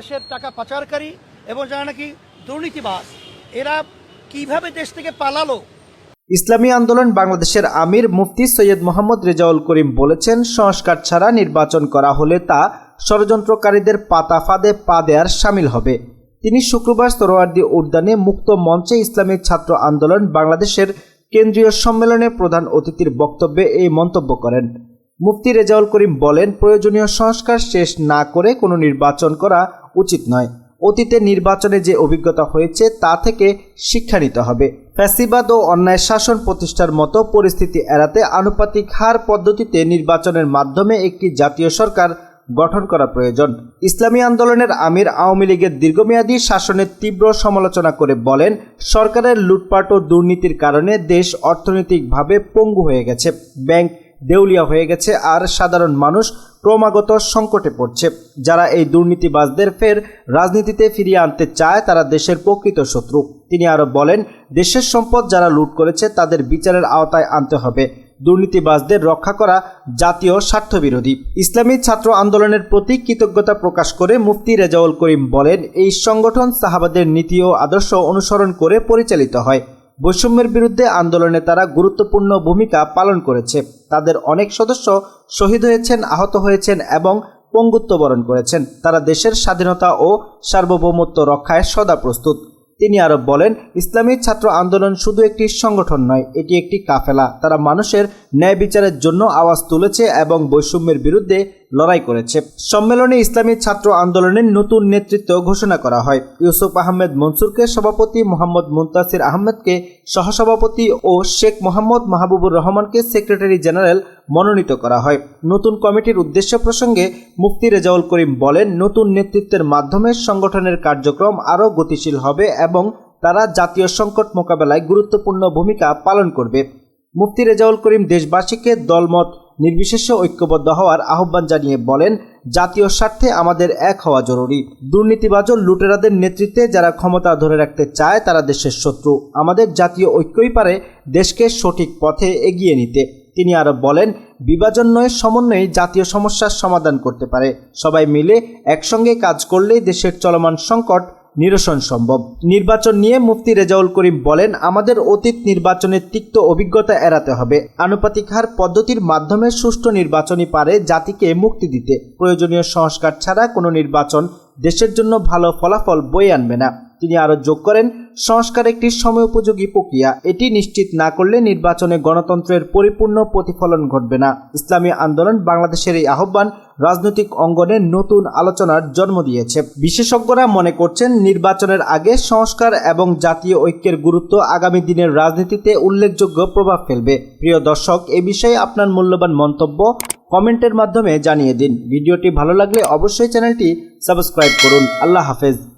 দেশের টাকা পাচারকারী এবং যারা নাকি দুর্নীতিবাজ, এরা কীভাবে দেশ থেকে পালালো? ইসলামী আন্দোলন বাংলাদেশের আমির মুফতি সৈয়দ মোহাম্মদ রেজাউল করিম বলেছেন, সংস্কার ছাড়া নির্বাচন করা হলে তা ষড়যন্ত্রকারীদের পাতা ফাঁদে পা দেয়ার সামিল হবে। তিনি শুক্রবার সরোয়ার্দী উদ্যানে মুক্ত মঞ্চে ইসলামী ছাত্র আন্দোলন বাংলাদেশের কেন্দ্রীয় সম্মেলনে প্রধান অতিথির বক্তব্যে এই মন্তব্য করেন। মুফতি রেজাউল করিম বলেন, প্রয়োজনীয় সংস্কার শেষ না করে কোনো নির্বাচন করা উচিত নয়। অতীতে নির্বাচনে যে অভিজ্ঞতা হয়েছে তা থেকে শিক্ষা নিতে হবে। ফ্যাসিবাদ ও অন্যায় শাসন প্রতিষ্ঠার মতো পরিস্থিতি এড়াতে আনুপাতিক হার পদ্ধতিতে নির্বাচনের মাধ্যমে একটি জাতীয় সরকার গঠন করা প্রয়োজন। ইসলামী আন্দোলনের আমির আওয়ামী লীগের দীর্ঘমেয়াদী শাসনের তীব্র সমালোচনা করে বলেন, সরকারের লুটপাট ও দুর্নীতির কারণে দেশ অর্থনৈতিকভাবে পঙ্গু হয়ে গেছে। ব্যাংক দেউলিয়া হয়ে গেছে আর সাধারণ মানুষ ক্রমাগত সংকটে পড়ছে। যারা এই দুর্নীতিবাজদের ফের রাজনীতিতে ফিরিয়ে আনতে চায়, তারা দেশের প্রকৃত শত্রু। তিনি আরও বলেন, দেশের সম্পদ যারা লুট করেছে, তাদের বিচারের আওতায় আনতে হবে। দুর্নীতিবাজদের রক্ষা করা জাতীয় স্বার্থবিরোধী। ইসলামী ছাত্র আন্দোলনের প্রতি কৃতজ্ঞতা প্রকাশ করে মুফতি রেজাউল করিম বলেন, এই সংগঠন সাহাবাদের নীতি ও আদর্শ অনুসরণ করে পরিচালিত হয়। বৈষম্যের বিরুদ্ধে আন্দোলনে তারা গুরুত্বপূর্ণ ভূমিকা পালন করেছে। তাদের অনেক সদস্য শহীদ হয়েছেন, আহত হয়েছেন এবং পঙ্গুত্ব বরণ করেছেন। তারা দেশের স্বাধীনতা ও সার্বভৌমত্ব রক্ষায় সদা প্রস্তুত। তিনি আরও বলেন, ইসলামী ছাত্র আন্দোলন শুধু একটি সংগঠন নয়, এটি একটি কাফেলা। তারা মানুষের ন্যায় বিচারের জন্য আওয়াজ তুলেছে এবং বৈষম্যের বিরুদ্ধে লড়াই করেছে। সম্মেলনে ইসলামী ছাত্র আন্দোলনের নতুন নেতৃত্ব ঘোষণা করা হয়। ইউসুফ আহমেদ মনসুরকে সভাপতি মোহাম্মদ মুন্তাসির আহমেদকে সহসভাপতি ও শেখ মোহাম্মদ মাহবুবুর রহমানকে সেক্রেটারি জেনারেল মনোনীত করা হয়। নতুন কমিটির উদ্দেশ্য প্রসঙ্গে মুফতি রেজাউল করিম বলেন, নতুন নেতৃত্বের মাধ্যমে সংগঠনের কার্যক্রম আরও গতিশীল হবে এবং তারা জাতীয় সংকট মোকাবেলায় গুরুত্বপূর্ণ ভূমিকা পালন করবে। মুফতি রেজাউল করিম দেশবাসীকে দলমত নির্বিশেষে ঐক্যবদ্ধ হওয়ার আহ্বান জানিয়ে বলেন, জাতীয় স্বার্থে আমাদের এক হওয়া জরুরি। দুর্নীতিবাজ লুটেরাদের নেতৃত্বে যারা ক্ষমতা ধরে রাখতে চায়, তারা দেশের শত্রু। আমাদের জাতীয় ঐক্যই পারে দেশকে সঠিক পথে এগিয়ে নিতে। তিনি আরও বলেন, বিভাজন নয়, সমন্বয়ে জাতীয় সমস্যার সমাধান করতে পারে। সবাই মিলে একসঙ্গে কাজ করলেই দেশের চলমান সংকট নিরসন সম্ভব। নির্বাচন নিয়ে মুফতি রেজাউল করিম বলেন, আমাদের অতীত নির্বাচনের তিক্ত অভিজ্ঞতা এড়াতে হবে। আনুপাতিক হার পদ্ধতির মাধ্যমে সুষ্ঠু নির্বাচনই পারে জাতিকে মুক্তি দিতে। প্রয়োজনীয় সংস্কার ছাড়া কোনো নির্বাচন দেশের জন্য ভালো ফলাফল বয়ে আনবে না। তিনি আরও যোগ করেন সংস্কার একটি সময়োপযোগী প্রক্রিয়া। এটি নিশ্চিত না করলে নির্বাচনে গণতন্ত্রের পরিপূর্ণ প্রতিফলন ঘটবে না। ইসলামী আন্দোলন বাংলাদেশের এই আহ্বান রাজনৈতিক অঙ্গনে নতুন আলোচনার জন্ম দিয়েছে। বিশেষজ্ঞরা মনে করছেন, নির্বাচনের আগে সংস্কার এবং জাতীয় ঐক্যের গুরুত্ব আগামী দিনের রাজনীতিতে উল্লেখযোগ্য প্রভাব ফেলবে। প্রিয় দর্শক, এ বিষয়ে আপনার মূল্যবান মন্তব্য কমেন্টের মাধ্যমে জানিয়ে দিন। ভিডিওটি ভালো লাগলে অবশ্যই চ্যানেলটি সাবস্ক্রাইব করুন। আল্লাহ হাফেজ।